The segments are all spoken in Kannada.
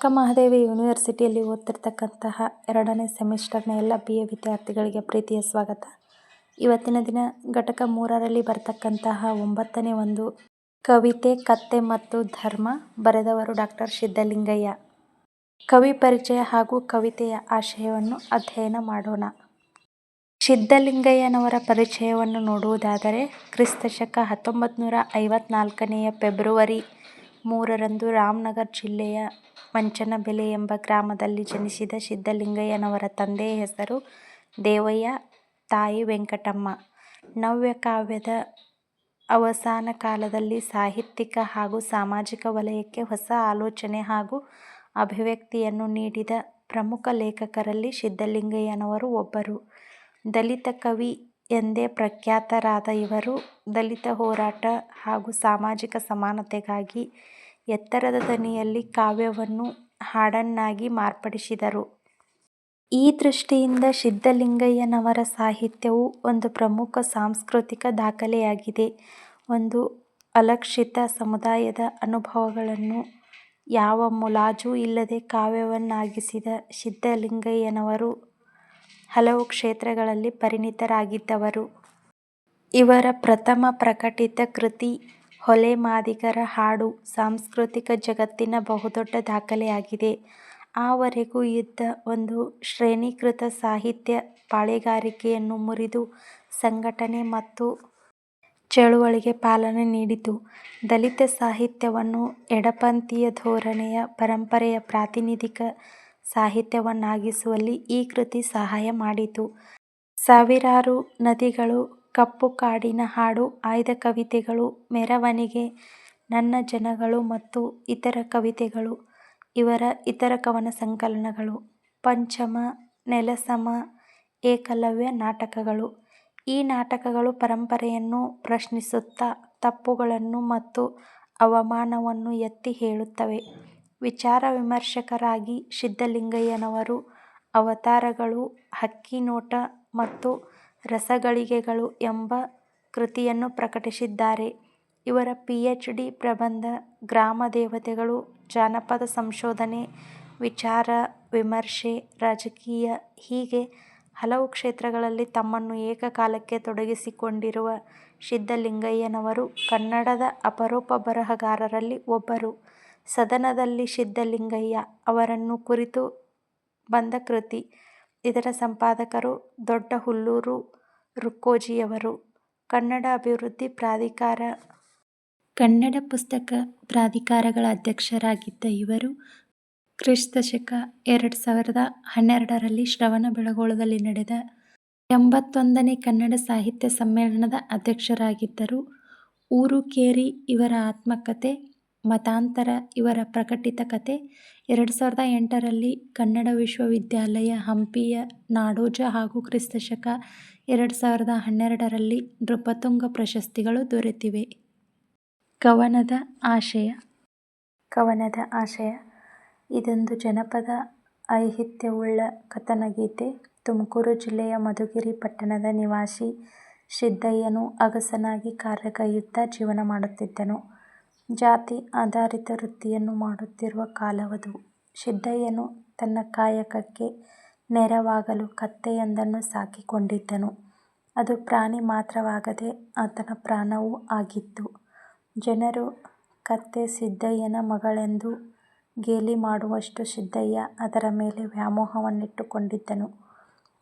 ಅಕ್ಕ ಮಹಾದೇವಿ ಯೂನಿವರ್ಸಿಟಿಯಲ್ಲಿ ಓದ್ತಿರ್ತಕ್ಕಂತಹ ಎರಡನೇ ಸೆಮಿಸ್ಟರ್ನ ಎಲ್ಲ ಬಿ ಎ ವಿದ್ಯಾರ್ಥಿಗಳಿಗೆ ಪ್ರೀತಿಯ ಸ್ವಾಗತ. ಇವತ್ತಿನ ದಿನ ಘಟಕ ಮೂರರಲ್ಲಿ ಬರ್ತಕ್ಕಂತಹ ಒಂಬತ್ತನೇ ಒಂದು ಕವಿತೆ ಕತ್ತೆ ಮತ್ತು ಧರ್ಮ ಬರೆದವರು ಡಾಕ್ಟರ್ ಸಿದ್ದಲಿಂಗಯ್ಯ ಕವಿ ಪರಿಚಯ ಹಾಗೂ ಕವಿತೆಯ ಆಶಯವನ್ನು ಅಧ್ಯಯನ ಮಾಡೋಣ. ಸಿದ್ಧಲಿಂಗಯ್ಯನವರ ಪರಿಚಯವನ್ನು ನೋಡುವುದಾದರೆ ಕ್ರಿಸ್ತಶಕ ಹತ್ತೊಂಬತ್ತು ನೂರ ಐವತ್ನಾಲ್ಕನೆಯ ಫೆಬ್ರವರಿ ಮೂರರಂದು ರಾಮನಗರ ಜಿಲ್ಲೆಯ ಮಂಚನಬೆಲೆ ಎಂಬ ಗ್ರಾಮದಲ್ಲಿ ಜನಿಸಿದ ಸಿದ್ಧಲಿಂಗಯ್ಯನವರ ತಂದೆಯ ಹೆಸರು ದೇವಯ್ಯ, ತಾಯಿ ವೆಂಕಟಮ್ಮ. ನವ್ಯಕಾವ್ಯದ ಅವಸಾನ ಕಾಲದಲ್ಲಿ ಸಾಹಿತ್ಯಿಕ ಹಾಗೂ ಸಾಮಾಜಿಕ ವಲಯಕ್ಕೆ ಹೊಸ ಆಲೋಚನೆ ಹಾಗೂ ಅಭಿವ್ಯಕ್ತಿಯನ್ನು ನೀಡಿದ ಪ್ರಮುಖ ಲೇಖಕರಲ್ಲಿ ಸಿದ್ಧಲಿಂಗಯ್ಯನವರು ಒಬ್ಬರು. ದಲಿತ ಕವಿ ಎಂದೇ ಪ್ರಖ್ಯಾತರಾದ ಇವರು ದಲಿತ ಹೋರಾಟ ಹಾಗೂ ಸಾಮಾಜಿಕ ಸಮಾನತೆಗಾಗಿ ಎತ್ತರದ ದನಿಯಲ್ಲಿ ಕಾವ್ಯವನ್ನು ಹಾಡನ್ನಾಗಿ ಮಾರ್ಪಡಿಸಿದರು. ಈ ದೃಷ್ಟಿಯಿಂದ ಸಿದ್ಧಲಿಂಗಯ್ಯನವರ ಸಾಹಿತ್ಯವು ಒಂದು ಪ್ರಮುಖ ಸಾಂಸ್ಕೃತಿಕ ದಾಖಲೆಯಾಗಿದೆ. ಒಂದು ಅಲಕ್ಷಿತ ಸಮುದಾಯದ ಅನುಭವಗಳನ್ನು ಯಾವ ಮುಲಾಜೂ ಇಲ್ಲದೆ ಕಾವ್ಯವನ್ನಾಗಿಸಿದ ಸಿದ್ಧಲಿಂಗಯ್ಯನವರು ಹಲವು ಕ್ಷೇತ್ರಗಳಲ್ಲಿ ಪರಿಣಿತರಾಗಿದ್ದವರು. ಇವರ ಪ್ರಥಮ ಪ್ರಕಟಿತ ಕೃತಿ ಹೊಲೆ ಮಾದಿಗರ ಹಾಡು ಸಾಂಸ್ಕೃತಿಕ ಜಗತ್ತಿನ ಬಹುದೊಡ್ಡ ದಾಖಲೆಯಾಗಿದೆ. ಆವರೆಗೂ ವರೆಗೂ ಇದ್ದ ಒಂದು ಶ್ರೇಣೀಕೃತ ಸಾಹಿತ್ಯ ಪಾಳೆಗಾರಿಕೆಯನ್ನು ಮುರಿದು ಸಂಘಟನೆ ಮತ್ತು ಚಳುವಳಿಗೆ ಪಾಲನೆ ನೀಡಿತು. ದಲಿತ ಸಾಹಿತ್ಯವನ್ನು ಎಡಪಂಥೀಯ ಧೋರಣೆಯ ಪರಂಪರೆಯ ಪ್ರಾತಿನಿಧಿಕ ಸಾಹಿತ್ಯವನ್ನಾಗಿಸುವಲ್ಲಿ ಈ ಕೃತಿ ಸಹಾಯ ಮಾಡಿತು. ಸಾವಿರಾರು ನದಿಗಳು, ಕಪ್ಪು ಕಾಡಿನ ಹಾಡು, ಆಯ್ದ ಕವಿತೆಗಳು, ಮೆರವಣಿಗೆ, ನನ್ನ ಜನಗಳು ಮತ್ತು ಇತರ ಕವಿತೆಗಳು ಇವರ ಇತರ ಕವನ ಸಂಕಲನಗಳು. ಪಂಚಮ, ನೆಲಸಮ, ಏಕಲವ್ಯ ನಾಟಕಗಳು. ಈ ನಾಟಕಗಳು ಪರಂಪರೆಯನ್ನು ಪ್ರಶ್ನಿಸುತ್ತಾ ತಪ್ಪುಗಳನ್ನು ಮತ್ತು ಅವಮಾನವನ್ನು ಎತ್ತಿ ಹೇಳುತ್ತವೆ. ವಿಚಾರ ವಿಮರ್ಶಕರಾಗಿ ಸಿದ್ಧಲಿಂಗಯ್ಯನವರು ಅವತಾರಗಳು, ಹಕ್ಕಿನೋಟ ಮತ್ತು ರಸಗಳಿಗೆಗಳು ಎಂಬ ಕೃತಿಯನ್ನು ಪ್ರಕಟಿಸಿದ್ದಾರೆ. ಇವರ ಪಿಎಚ್.ಡಿ ಪ್ರಬಂಧ ಗ್ರಾಮ ದೇವತೆಗಳು, ಜಾನಪದ ಸಂಶೋಧನೆ, ವಿಚಾರ ವಿಮರ್ಶೆ, ರಾಜಕೀಯ ಹೀಗೆ ಹಲವು ಕ್ಷೇತ್ರಗಳಲ್ಲಿ ತಮ್ಮನ್ನು ಏಕಕಾಲಕ್ಕೆ ತೊಡಗಿಸಿಕೊಂಡಿರುವ ಸಿದ್ಧಲಿಂಗಯ್ಯನವರು ಕನ್ನಡದ ಅಪರೂಪ ಬರಹಗಾರರಲ್ಲಿ ಒಬ್ಬರು. ಸದನದಲ್ಲಿ ಸಿದ್ಧಲಿಂಗಯ್ಯ ಅವರನ್ನು ಕುರಿತು ಬಂದ ಕೃತಿ. ಇದರ ಸಂಪಾದಕರು ದೊಡ್ಡ ಹುಲ್ಲೂರು ರುಕ್ಕೋಜಿಯವರು. ಕನ್ನಡ ಅಭಿವೃದ್ಧಿ ಪ್ರಾಧಿಕಾರ, ಕನ್ನಡ ಪುಸ್ತಕ ಪ್ರಾಧಿಕಾರಗಳ ಅಧ್ಯಕ್ಷರಾಗಿದ್ದ ಇವರು ಕ್ರಿಸ್ತ ಶಕ ಎರಡು ಸಾವಿರದ ಹನ್ನೆರಡರಲ್ಲಿ ಶ್ರವಣಬೆಳಗೊಳದಲ್ಲಿ ನಡೆದ ಎಂಬತ್ತೊಂದನೇ ಕನ್ನಡ ಸಾಹಿತ್ಯ ಸಮ್ಮೇಳನದ ಅಧ್ಯಕ್ಷರಾಗಿದ್ದರು. ಊರು ಕೇರಿ ಇವರ ಆತ್ಮಕಥೆ. ಮತಾಂತರ ಇವರ ಪ್ರಕಟಿತ ಕತೆ ಎರಡು ಸಾವಿರದ ಎಂಟರಲ್ಲಿ ಕನ್ನಡ ವಿಶ್ವವಿದ್ಯಾಲಯ, ಹಂಪಿಯ ನಾಡೋಜ ಹಾಗೂ ಕ್ರಿಸ್ತ ಶಕ ಎರಡು ಸಾವಿರದ ಹನ್ನೆರಡರಲ್ಲಿ ನೃಪತುಂಗ ಪ್ರಶಸ್ತಿಗಳು ದೊರೆತಿವೆ. ಕವನದ ಆಶಯ ಕವನದ ಆಶಯ ಇದೊಂದು ಜನಪದ ಐಹಿತ್ಯವುಳ್ಳ ಕಥನಗೀತೆ. ತುಮಕೂರು ಜಿಲ್ಲೆಯ ಮಧುಗಿರಿ ಪಟ್ಟಣದ ನಿವಾಸಿ ಸಿದ್ದಯ್ಯನು ಅಗಸನಾಗಿ ಕಾರ್ಯಕೈಯುತ್ತಾ ಜೀವನ ಮಾಡುತ್ತಿದ್ದನು. ಜಾತಿ ಆಧಾರಿತ ವೃತ್ತಿಯನ್ನು ಮಾಡುತ್ತಿರುವ ಕಾಲವದು. ಸಿದ್ದಯ್ಯನು ತನ್ನ ಕಾಯಕಕ್ಕೆ ನೆರವಾಗಲು ಕತ್ತೆಯೊಂದನ್ನು ಸಾಕಿಕೊಂಡಿದ್ದನು. ಅದು ಪ್ರಾಣಿ ಮಾತ್ರವಾಗದೆ ಆತನ ಪ್ರಾಣವೂ ಆಗಿತ್ತು. ಜನರು ಕತ್ತೆ ಸಿದ್ದಯ್ಯನ ಮಗಳೆಂದು ಗೇಲಿ ಮಾಡುವಷ್ಟು ಸಿದ್ದಯ್ಯ ಅದರ ಮೇಲೆ ವ್ಯಾಮೋಹವನ್ನಿಟ್ಟುಕೊಂಡಿದ್ದನು.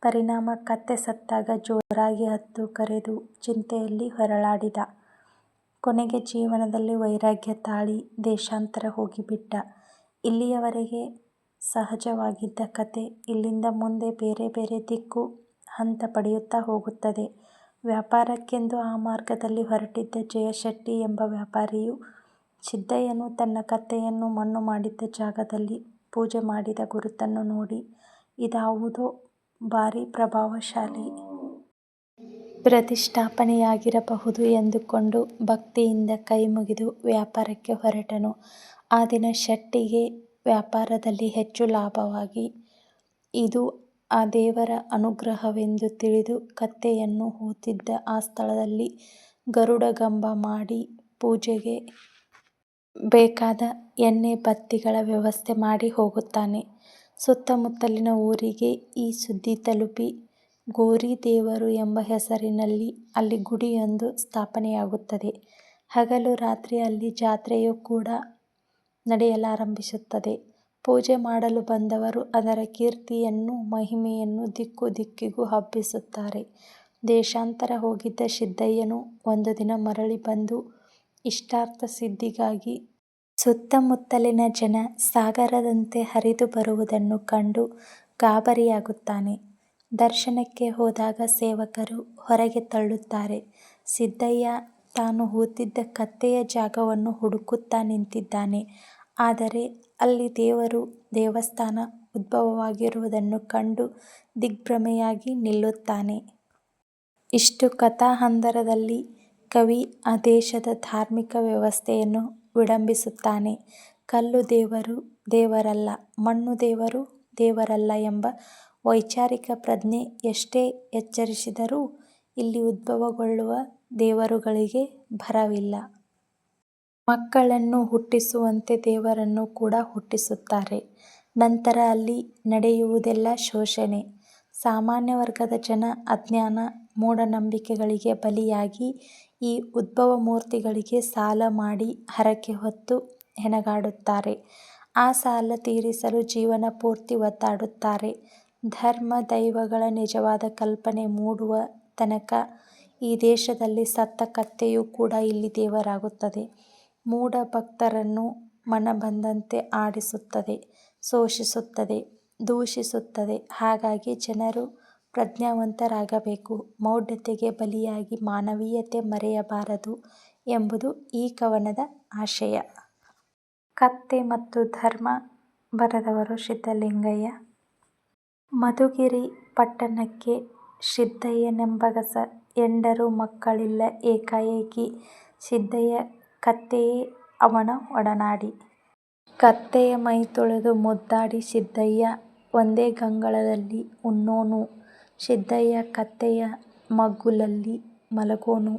ಪರಿಣಾಮ ಕತ್ತೆ ಸತ್ತಾಗ ಜೋರಾಗಿ ಅತ್ತು ಕರೆದು ಚಿಂತೆಯಲ್ಲಿ ಹೊರಳಾಡಿದ. ಕೊನೆಗೆ ಜೀವನದಲ್ಲಿ ವೈರಾಗ್ಯ ತಾಳಿ ದೇಶಾಂತರ ಹೋಗಿಬಿಟ್ಟ. ಇಲ್ಲಿಯವರೆಗೆ ಸಹಜವಾಗಿದ್ದ ಕತೆ ಇಲ್ಲಿಂದ ಮುಂದೆ ಬೇರೆ ಬೇರೆ ದಿಕ್ಕು ಹಂತ ಪಡೆಯುತ್ತಾ ಹೋಗುತ್ತದೆ. ವ್ಯಾಪಾರಕ್ಕೆಂದು ಆ ಮಾರ್ಗದಲ್ಲಿ ಹೊರಟಿದ್ದ ಜಯಶೆಟ್ಟಿ ಎಂಬ ವ್ಯಾಪಾರಿಯು ಸಿದ್ದಯ್ಯನು ತನ್ನ ಕತ್ತೆಯನ್ನು ಮಣ್ಣು ಮಾಡಿದ್ದ ಜಾಗದಲ್ಲಿ ಪೂಜೆ ಮಾಡಿದ ಗುರುತನ್ನು ನೋಡಿ ಇದಾವುದೋ ಭಾರಿ ಪ್ರಭಾವಶಾಲಿ ಪ್ರತಿಷ್ಠಾಪನೆಯಾಗಿರಬಹುದು ಎಂದುಕೊಂಡು ಭಕ್ತಿಯಿಂದ ಕೈಮುಗಿದು ವ್ಯಾಪಾರಕ್ಕೆ ಹೊರಟನು. ಆ ದಿನ ಶೆಟ್ಟಿಗೆ ವ್ಯಾಪಾರದಲ್ಲಿ ಹೆಚ್ಚು ಲಾಭವಾಗಿ, ಇದು ಆ ದೇವರ ಅನುಗ್ರಹವೆಂದು ತಿಳಿದು ಕತ್ತೆಯನ್ನು ಹೂತಿದ್ದ ಆ ಸ್ಥಳದಲ್ಲಿ ಗರುಡಗಂಬ ಮಾಡಿ ಪೂಜೆಗೆ ಬೇಕಾದ ಎಣ್ಣೆ ಬತ್ತಿಗಳ ವ್ಯವಸ್ಥೆ ಮಾಡಿ ಹೋಗುತ್ತಾನೆ. ಸುತ್ತಮುತ್ತಲಿನ ಊರಿಗೆ ಈ ಸುದ್ದಿ ತಲುಪಿ ಗೋರಿದೇವರು ಎಂಬ ಹೆಸರಿನಲ್ಲಿ ಅಲ್ಲಿ ಗುಡಿಯೊಂದು ಸ್ಥಾಪನೆಯಾಗುತ್ತದೆ. ಹಗಲು ರಾತ್ರಿ ಅಲ್ಲಿ ಜಾತ್ರೆಯು ಕೂಡ ನಡೆಯಲಾರಂಭಿಸುತ್ತದೆ. ಪೂಜೆ ಮಾಡಲು ಬಂದವರು ಅದರ ಕೀರ್ತಿಯನ್ನು, ಮಹಿಮೆಯನ್ನು ದಿಕ್ಕು ದಿಕ್ಕಿಗೂ ಹಬ್ಬಿಸುತ್ತಾರೆ. ದೇಶಾಂತರ ಹೋಗಿದ್ದ ಸಿದ್ದಯ್ಯನು ಒಂದು ದಿನ ಮರಳಿ ಬಂದು ಇಷ್ಟಾರ್ಥ ಸಿದ್ಧಿಗಾಗಿ ಸುತ್ತಮುತ್ತಲಿನ ಜನ ಸಾಗರದಂತೆ ಹರಿದು ಬರುವುದನ್ನು ಕಂಡು ಗಾಬರಿಯಾಗುತ್ತಾನೆ. ದರ್ಶನಕ್ಕೆ ಹೋದಾಗ ಸೇವಕರು ಹೊರಗೆ ತಳ್ಳುತ್ತಾರೆ. ಸಿದ್ದಯ್ಯ ತಾನು ಹೂತಿದ್ದ ಕತ್ತೆಯ ಜಾಗವನ್ನು ಹುಡುಕುತ್ತಾ ನಿಂತಿದ್ದಾನೆ. ಆದರೆ ಅಲ್ಲಿ ದೇವರು ದೇವಸ್ಥಾನ ಉದ್ಭವವಾಗಿರುವುದನ್ನು ಕಂಡು ದಿಗ್ಭ್ರಮೆಯಾಗಿ ನಿಲ್ಲುತ್ತಾನೆ. ಇಷ್ಟು ಕಥಾಹಂದರದಲ್ಲಿ ಕವಿ ಆ ದೇಶದ ಧಾರ್ಮಿಕ ವ್ಯವಸ್ಥೆಯನ್ನು ವಿಡಂಬಿಸುತ್ತಾನೆ. ಕಲ್ಲು ದೇವರು ದೇವರಲ್ಲ, ಮಣ್ಣು ದೇವರು ದೇವರಲ್ಲ ಎಂಬ ವೈಚಾರಿಕ ಪ್ರಜ್ಞೆ ಎಷ್ಟೇ ಎಚ್ಚರಿಸಿದರೂ ಇಲ್ಲಿ ಉದ್ಭವಗೊಳ್ಳುವ ದೇವರುಗಳಿಗೆ ಭರವಿಲ್ಲ. ಮಕ್ಕಳನ್ನು ಹುಟ್ಟಿಸುವಂತೆ ದೇವರನ್ನು ಕೂಡ ಹುಟ್ಟಿಸುತ್ತಾರೆ. ನಂತರ ಅಲ್ಲಿ ನಡೆಯುವುದೆಲ್ಲ ಶೋಷಣೆ. ಸಾಮಾನ್ಯ ವರ್ಗದ ಜನ ಅಜ್ಞಾನ, ಮೂಢನಂಬಿಕೆಗಳಿಗೆ ಬಲಿಯಾಗಿ ಈ ಉದ್ಭವಮೂರ್ತಿಗಳಿಗೆ ಸಾಲ ಮಾಡಿ ಹರಕೆ ಹೊತ್ತು ಹೆಣಗಾಡುತ್ತಾರೆ. ಆ ಸಾಲ ತೀರಿಸಲು ಜೀವನ ಪೂರ್ತಿ ಒದ್ದಾಡುತ್ತಾರೆ. ಧರ್ಮ ದೈವಗಳ ನಿಜವಾದ ಕಲ್ಪನೆ ಮೂಡುವ ತನಕ ಈ ದೇಶದಲ್ಲಿ ಸತ್ತ ಕತ್ತೆಯೂ ಕೂಡ ಇಲ್ಲಿ ದೇವರಾಗುತ್ತದೆ. ಮೂಢ ಭಕ್ತರನ್ನು ಮನಬಂದಂತೆ ಆಡಿಸುತ್ತದೆ, ಶೋಷಿಸುತ್ತದೆ, ದೂಷಿಸುತ್ತದೆ. ಹಾಗಾಗಿ ಜನರು ಪ್ರಜ್ಞಾವಂತರಾಗಬೇಕು, ಮೌಢ್ಯತೆಗೆ ಬಲಿಯಾಗಿ ಮಾನವೀಯತೆ ಮರೆಯಬಾರದು ಎಂಬುದು ಈ ಕವನದ ಆಶಯ. ಕತ್ತೆ ಮತ್ತು ಧರ್ಮ ಬರೆದವರು ಸಿದ್ದಲಿಂಗಯ್ಯ. ಮಧುಗಿರಿ ಪಟ್ಟಣಕ್ಕೆ ಸಿದ್ದಯ್ಯನೆಂಬಗಸ ಎಂಡರು ಮಕ್ಕಳಿಲ್ಲ ಏಕಾಏಕಿ ಸಿದ್ದಯ್ಯ ಕತ್ತೆಯೇ ಅವನ ಒಡನಾಡಿ. ಕತ್ತೆಯ ಮೈತೊಳೆದು ಮುದ್ದಾಡಿ ಸಿದ್ದಯ್ಯ ಒಂದೇ ಗಂಗಳದಲ್ಲಿ ಉಣ್ಣೋನು ಸಿದ್ದಯ್ಯ ಕತ್ತೆಯ ಮಗ್ಗುಲಲ್ಲಿ ಮಲಗೋನು.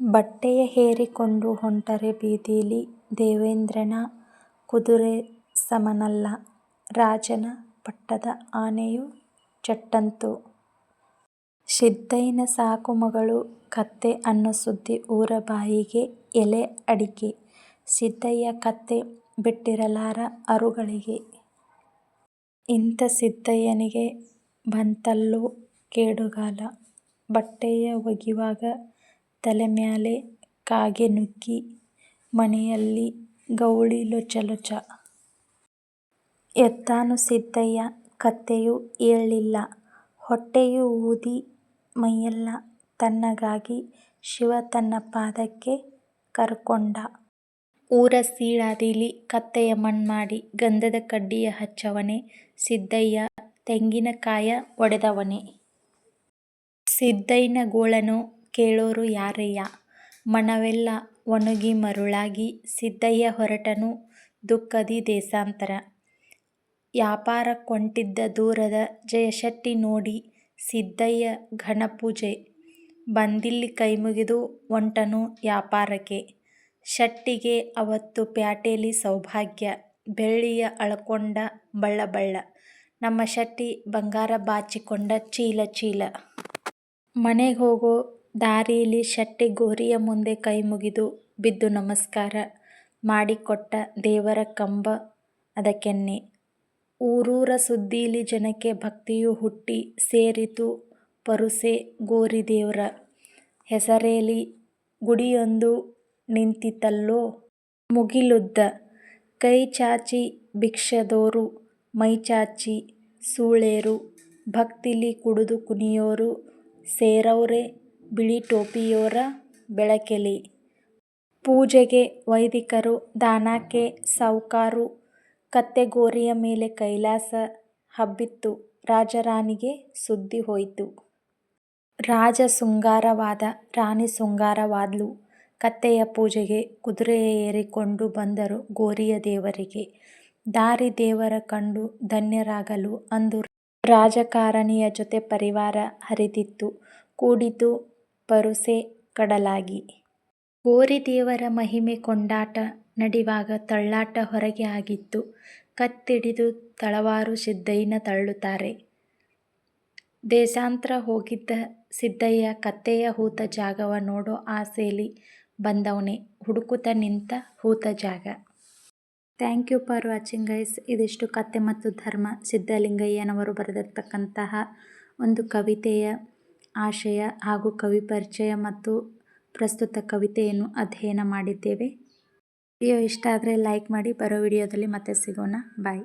ಬಟ್ಟೆಯ ಹೇರಿಕೊಂಡು ಹೊಂಟರೆ ಬೀದಿಲಿ ದೇವೇಂದ್ರನ ಕುದುರೆ ಸಮನಲ್ಲ ರಾಜನ ಪಟ್ಟದ ಆನೆಯು ಚಟ್ಟಂತು. ಸಿದ್ದಯ್ಯನ ಸಾಕು ಮಗಳು ಕತ್ತೆ ಅನ್ನೋ ಸುದ್ದಿ ಊರ ಬಾಯಿಗೆ ಎಲೆ ಅಡಿಕೆ. ಸಿದ್ದಯ್ಯ ಕತ್ತೆ ಬಿಟ್ಟಿರಲಾರ ಅರುಗಳಿಗೆ. ಇಂಥ ಸಿದ್ದಯ್ಯನಿಗೆ ಬಂತಲ್ಲೋ ಕೇಡುಗಾಲ. ಬಟ್ಟೆಯ ಒಗಿವಾಗ ತಲೆಮ್ಯಾಲೆ ಕಾಗೆ ನುಗ್ಗಿ ಮನೆಯಲ್ಲಿ ಗೌಳಿ ಲೊಚಲೊಚ. ಎದ್ದಾನು ಸಿದ್ದಯ್ಯ, ಕತ್ತೆಯು ಏಳಿಲ್ಲ ಹೊಟ್ಟೆಯು ಊದಿ ಮೈಯೆಲ್ಲ ತಣ್ಣಗಾಗಿ ಶಿವ ತನ್ನ ಪಾದಕ್ಕೆ ಕರ್ಕೊಂಡ. ಊರ ಸೀಳಾದಿಲಿ ಕತ್ತೆಯ ಮಣ್ಮಾಡಿ ಗಂಧದ ಕಡ್ಡಿಯ ಹಚ್ಚವನೆ ಸಿದ್ದಯ್ಯ ತೆಂಗಿನಕಾಯ ಒಡೆದವನೆ ಒಡೆದವನೇ. ಸಿದ್ದಯ್ಯನ ಗೋಳನು ಕೇಳೋರು ಯಾರಯ್ಯ. ಮನವೆಲ್ಲ ಒಣಗಿ ಮರುಳಾಗಿ ಸಿದ್ದಯ್ಯ ಹೊರಟನು ದುಃಖದಿ ದೇಶಾಂತರ. ಯಾಪಾರಕ್ಕೊಂಟಿದ್ದ ದೂರದ ಜಯಶೆಟ್ಟಿ ನೋಡಿ ಸಿದ್ದಯ್ಯ ಘನಪೂಜೆ. ಬಂದಿಲ್ಲಿ ಕೈಮುಗಿದು ಒಂಟನು ವ್ಯಾಪಾರಕ್ಕೆ ಶೆಟ್ಟಿಗೆ ಅವತ್ತು ಪ್ಯಾಟೇಲಿ ಸೌಭಾಗ್ಯ. ಬೆಳ್ಳಿಯ ಅಳಕೊಂಡ ಬಳ್ಳಬಳ್ಳ. ನಮ್ಮ ಶೆಟ್ಟಿ ಬಂಗಾರ ಬಾಚಿಕೊಂಡ ಚೀಲ ಚೀಲ. ಮನೆಗೆ ಹೋಗೋ ದಾರೀಲಿ ಶೆಟ್ಟಿ ಗೋರಿಯ ಮುಂದೆ ಕೈಮುಗಿದು ಬಿದ್ದು ನಮಸ್ಕಾರ ಮಾಡಿಕೊಟ್ಟ ದೇವರ ಕಂಬ ಅದಕ್ಕೆನ್ನೆ. ಊರೂರ ಸುದ್ದೀಲಿ ಜನಕ್ಕೆ ಭಕ್ತಿಯು ಹುಟ್ಟಿ ಸೇರಿತು ಪರುಸೆ ಗೋರಿದೇವ್ರ ಹೆಸರೇಲಿ ಗುಡಿಯೊಂದು ನಿಂತಿತಲ್ಲೋ ಮುಗಿಲುದ್ದ. ಕೈಚಾಚಿ ಭಿಕ್ಷೆದೋರು, ಮೈಚಾಚಿ ಸೂಳೇರು, ಭಕ್ತಿಲಿ ಕುಡಿದು ಕುಣಿಯೋರು ಸೇರವ್ರೆ ಬಿಳಿಟೋಪಿಯೋರ ಬೆಳಕೆಲಿ. ಪೂಜೆಗೆ ವೈದಿಕರು, ದಾನಕ್ಕೆ ಸಾವ್ಕಾರು. ಕತ್ತೆ ಗೋರಿಯ ಮೇಲೆ ಕೈಲಾಸ ಹಬ್ಬಿತ್ತು ರಾಜರಾಣಿಗೆ ಸುದ್ದಿ ಹೋಯಿತು. ರಾಜ ಶೃಂಗಾರವಾದ, ರಾಣಿ ಶೃಂಗಾರವಾದ್ಲು. ಕತ್ತೆಯ ಪೂಜೆಗೆ ಕುದುರೆಯ ಏರಿಕೊಂಡು ಬಂದರು ಗೋರಿಯ ದೇವರಿಗೆ. ದಾರಿ ದೇವರ ಕಂಡು ಧನ್ಯರಾಗಲು ಅಂದು ರಾಜಕಾರಣಿಯ ಜೊತೆ ಪರಿವಾರ ಹರಿದಿತ್ತು. ಕೂಡಿತು ಪರುಸೆ ಕಡಲಾಗಿ. ಗೋರಿ ದೇವರ ಮಹಿಮೆ ಕೊಂಡಾಟ ನಡಿವಾಗ ತಳ್ಳಾಟ ಹೊರಗೆ ಆಗಿತ್ತು ಕತ್ತಿಡಿದು ತಳವಾರು ಸಿದ್ದಯ್ಯನ ತಳ್ಳುತ್ತಾರೆ. ದೇಶಾಂತರ ಹೋಗಿದ್ದ ಸಿದ್ದಯ್ಯ ಕತ್ತೆಯ ಹೂತ ಜಾಗವ ನೋಡೋ ಆಸೆಯಲ್ಲಿ ಬಂದವ್ನೆ ಹುಡುಕುತ್ತ ನಿಂತ ಹೂತ ಜಾಗ. Thank you for watching guys ಇದಿಷ್ಟು ಕಥೆ ಮತ್ತು ಧರ್ಮ ಸಿದ್ದಲಿಂಗಯ್ಯನವರು ಬರೆದಿರ್ತಕ್ಕಂತಹ ಒಂದು ಕವಿತೆಯ ಆಶಯ ಹಾಗೂ ಕವಿ ಪರಿಚಯ ಮತ್ತು ಪ್ರಸ್ತುತ ಕವಿತೆಯನ್ನು ಅಧ್ಯಯನ ಮಾಡಿದ್ದೇವೆ. ವಿಡಿಯೋ ಇಷ್ಟ ಆದರೆ ಲೈಕ್ ಮಾಡಿ ಬರೋ ವಿಡಿಯೋದಲ್ಲಿ ಮತ್ತೆ ಸಿಗೋಣ. ಬಾಯ್